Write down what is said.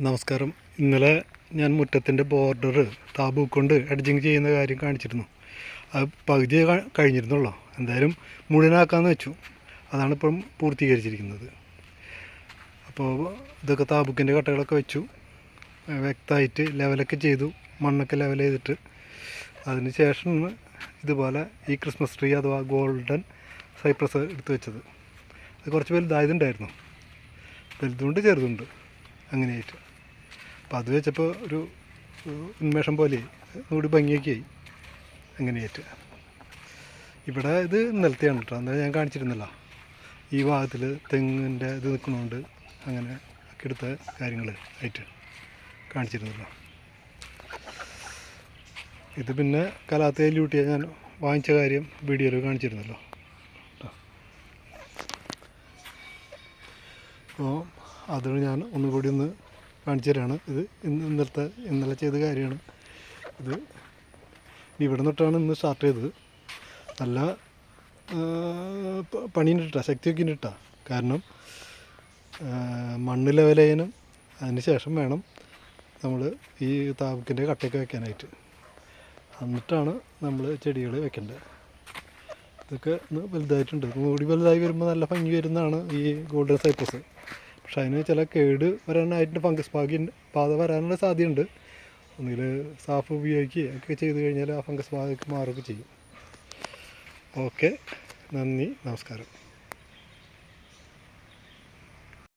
നമസ്കാരം. ഇന്നലെ ഞാൻ മുറ്റത്തിന്റെ ബോർഡർ താബൂ കൊണ്ട് എഡ്ജിങ് ചെയ്യുന്ന കാര്യം കാണിച്ചിരുന്നു. അത് പകുതി കഴിഞ്ഞിരുന്നുള്ളോ. എന്തായാലും മുഴുവനാക്കാമെന്ന് വെച്ചു. അതാണ് ഇപ്പം പൂർത്തീകരിച്ചിരിക്കുന്നത്. അപ്പോൾ ഇതൊക്കെ താബൂക്കിന്റെ കട്ടകളൊക്കെ വെച്ചു. വ്യക്തമായിട്ട് ലെവലൊക്കെ ചെയ്തു. മണ്ണൊക്കെ ലെവൽ ചെയ്തിട്ട്. അതിന് ശേഷം ഇതുപോലെ ഈ ക്രിസ്മസ് ട്രീ അഥവാ ഗോൾഡൻ സൈപ്രസ് എടുത്ത് വെച്ചത്. അത് കുറച്ച് വലുതായതുണ്ടായിരുന്നു. വലുതുണ്ട് ചെറുതുണ്ട്. അങ്ങനെയായിട്ട്. അപ്പം അത് വെച്ചപ്പോൾ ഒരു ഉന്മേഷം പോലെ കൂടി ഭംഗിയൊക്കെ ആയി. അങ്ങനെയായിട്ട് ഇവിടെ ഇത് നിലത്തെയാണ് കേട്ടോ അന്നേരം ഞാൻ കാണിച്ചിരുന്നല്ലോ. ഈ ഭാഗത്തിൽ തെങ്ങിന്റെ ഇത് നിൽക്കണോണ്ട് അങ്ങനെ ഒക്കെ എടുത്ത കാര്യങ്ങൾ ആയിട്ട് കാണിച്ചിരുന്നല്ലോ. ഇത് പിന്നെ കലാത്തയിൽ ലൂട്ടിയ ഞാൻ വാങ്ങിച്ച കാര്യം വീഡിയോയിൽ കാണിച്ചിരുന്നല്ലോ. അപ്പോൾ അതിന് ഞാൻ ഒന്നുകൂടി ഒന്ന് കാണിച്ചു തരാണ് ഇത് ഇന്ന് ഇന്നലത്തെ ഇന്നലെ ചെയ്ത കാര്യമാണ്. ഇത് ഇവിടെ നിന്നിട്ടാണ് ഇന്ന് സ്റ്റാർട്ട് ചെയ്തത്. നല്ല പണിയുണ്ട് ഇട്ടാ ശക്തിയൊക്കെ കേട്ടോ കാരണം മണ്ണ് ലെവൽ ചെയ്യാനും അതിന് ശേഷം വേണം നമ്മൾ ഈ താപക്കിന്റെ കട്ടയൊക്കെ വെക്കാനായിട്ട്. എന്നിട്ടാണ് നമ്മൾ ചെടികൾ വെക്കേണ്ടത് ഇതൊക്കെ ഒന്ന് വലുതായിട്ടുണ്ട്. കൂടി വലുതായി വരുമ്പോൾ നല്ല ഭംഗി വരുന്നതാണ് ഈ ഗോൾഡൻ സൈപ്രസ്. പക്ഷെ അതിന് ചില കേട് വരാൻ വരാനായിട്ട് ഫംഗസ് ബാഗി ബാധ വരാനുള്ള സാധ്യതയുണ്ട്. ഒന്നുകിൽ സാഫ് ഉപയോഗിക്കുകയും ഒക്കെ ചെയ്ത് കഴിഞ്ഞാൽ ആ ഫംഗസ് ബാധയ്ക്ക് മാറുകയൊക്കെ ചെയ്യും. ഓക്കെ. നന്ദി. നമസ്കാരം.